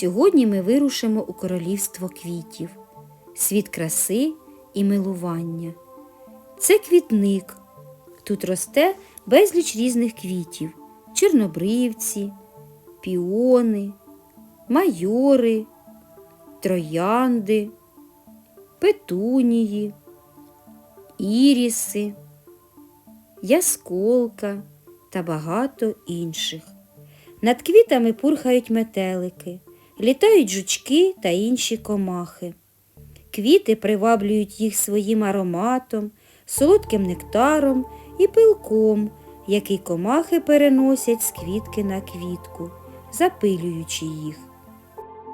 Сьогодні ми вирушимо у королівство квітів, світ краси і милування. Це квітник. Тут росте безліч різних квітів: чорнобривці, піони, майори, троянди, петунії, іріси, ясколка та багато інших. Над квітами пурхають метелики, літають жучки та інші комахи. Квіти приваблюють їх своїм ароматом, солодким нектаром і пилком, який комахи переносять з квітки на квітку, запилюючи їх.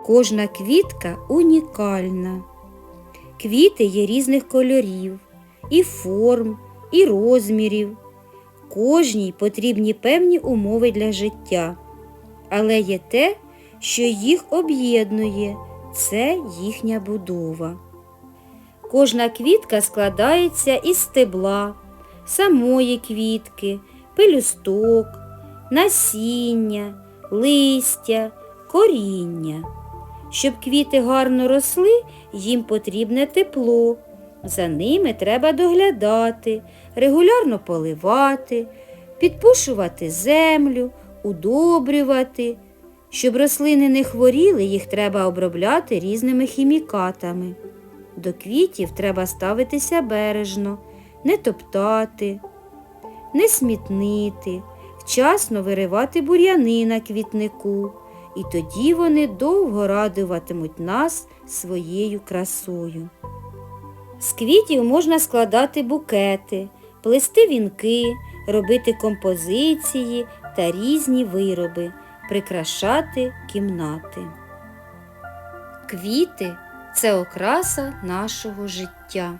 Кожна квітка унікальна. Квіти є різних кольорів, і форм, і розмірів. Кожній потрібні певні умови для життя, але є те, що їх об'єднує це їхня будова. Кожна квітка складається із стебла, самої квітки, пелюсток, насіння, листя, коріння. Щоб квіти гарно росли, їм потрібне тепло. За ними треба доглядати, регулярно поливати, підпушувати землю, удобрювати. Щоб рослини не хворіли, їх треба обробляти різними хімікатами. До квітів треба ставитися бережно, не топтати, не смітнити, вчасно виривати бур'яни на квітнику, і тоді вони довго радуватимуть нас своєю красою. З квітів можна складати букети, плести вінки, робити композиції та різні вироби, прикрашати кімнати. Квіти це окраса нашого життя.